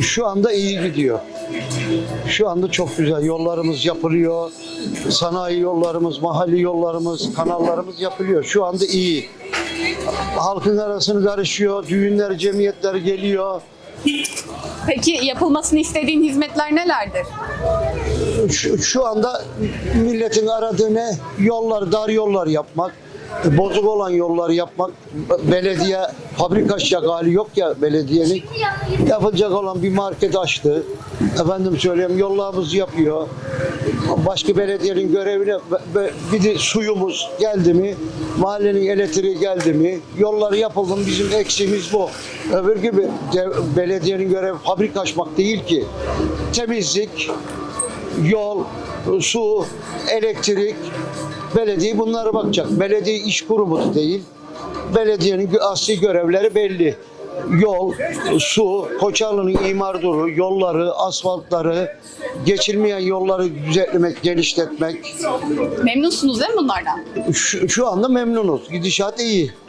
Şu anda iyi gidiyor. Şu anda çok güzel. Yollarımız yapılıyor. Sanayi yollarımız, mahalli yollarımız, kanallarımız yapılıyor. Şu anda iyi. Halkın arasını karışıyor. Düğünler, cemiyetler geliyor. Peki yapılmasını istediğin hizmetler nelerdir? Şu, şu anda milletin aradığı ne? Yollar, dar yollar yapmak. Bozuk olan yolları yapmak. Belediye fabrika şagali yok ya belediyenin. Yapılacak olan bir market açtı. Efendim söyleyeyim yollarımızı yapıyor. Başka belediyenin görevine bir de suyumuz geldi mi? Mahallenin elektriği geldi mi? Yolları yapıldı mı? Bizim eksiğimiz bu. Öbür gibi belediyenin görevi fabrika açmak değil ki. Temizlik, yol, su, elektrik, belediye bunlara bakacak. Belediye iş kurumu değil. Belediyenin asli görevleri belli. Yol, su, Koçarlı'nın imar duru, yolları, asfaltları, geçilmeyen yolları düzenlemek, genişletmek. Memnunsunuz değil mi bunlardan? Şu, şu anda memnunuz. Gidişat iyi.